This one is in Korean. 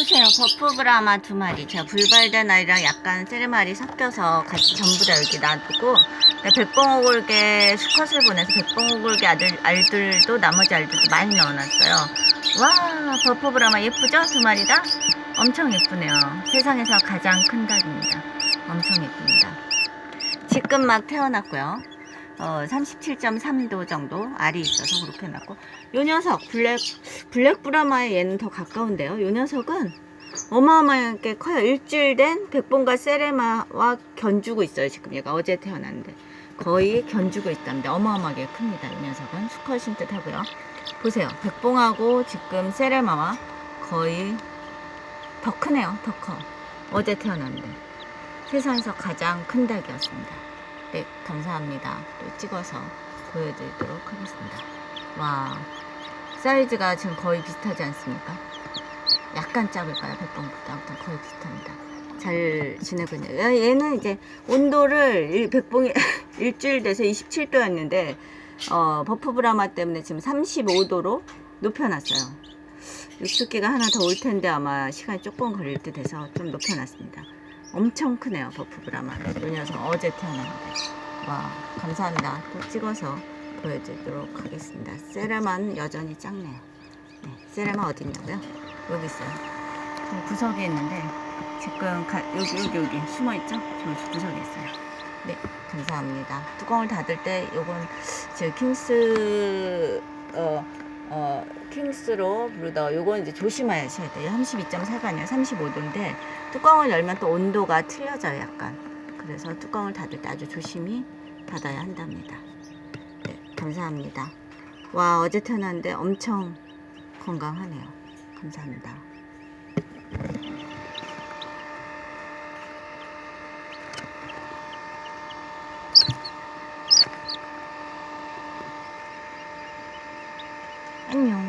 보세요. 버프브라마 두 마리. 제가 불발된 알이랑 약간 세르마리 섞여서 같이 전부 다 여기 놔두고 네, 백봉오골개 수컷을 보내서 백봉오골개 아들, 알들도 나머지 알들도 많이 넣어놨어요. 와 버프브라마 예쁘죠? 두 마리 다? 엄청 예쁘네요. 세상에서 가장 큰 닭입니다. 엄청 예쁩니다. 지금 막 태어났고요. 어, 37.3도 정도 알이 있어서 그렇게 해놨고 요 녀석 블랙 블랙 브라마에 얘는 더 가까운데요. 요 녀석은 어마어마하게 커요. 일주일 된 백봉과 세레마와 견주고 있어요. 지금 얘가 어제 태어났는데 거의 견주고 있답니다. 어마어마하게 큽니다. 이 녀석은 수컷인 듯 하고요. 보세요. 백봉하고 지금 세레마와 거의 더 크네요. 더 커. 어제 태어났는데 세상에서 가장 큰 닭이었습니다. 네, 감사합니다. 또 찍어서 보여드리도록 하겠습니다. 와, 사이즈가 지금 거의 비슷하지 않습니까? 약간 작을까요? 백봉보다 아무튼 거의 비슷합니다. 잘 지내고 있네요. 야, 얘는 이제 온도를 일- 백봉이 일주일 돼서 27도였는데 어, 버프 브라마 때문에 지금 35도로 높여놨어요. 육수기가 하나 더 올 텐데 아마 시간이 조금 걸릴 듯 해서 좀 높여놨습니다. 엄청 크네요, 버프 브라마. 이 녀석 어제 태어났는데. 와, 감사합니다. 또 찍어서 보여드리도록 하겠습니다. 세라만 여전히 작네요. 네, 세라만 어디 있냐고요? 여기 있어요. 저 구석에 있는데 지금 가, 여기 여기 여기 숨어 있죠? 저 구석에 있어요. 네, 감사합니다. 뚜껑을 닫을 때 요건 제 킹스 어, 어, 킹스로 브루더 요건 이제 조심하셔야 돼요. 32.4가 아니라 35도인데 뚜껑을 열면 또 온도가 틀려져요, 약간. 그래서 뚜껑을 닫을 때 아주 조심히 닫아야 한답니다. 네, 감사합니다. 와, 어제 태어났는데 엄청 건강하네요. 감사합니다. 안녕.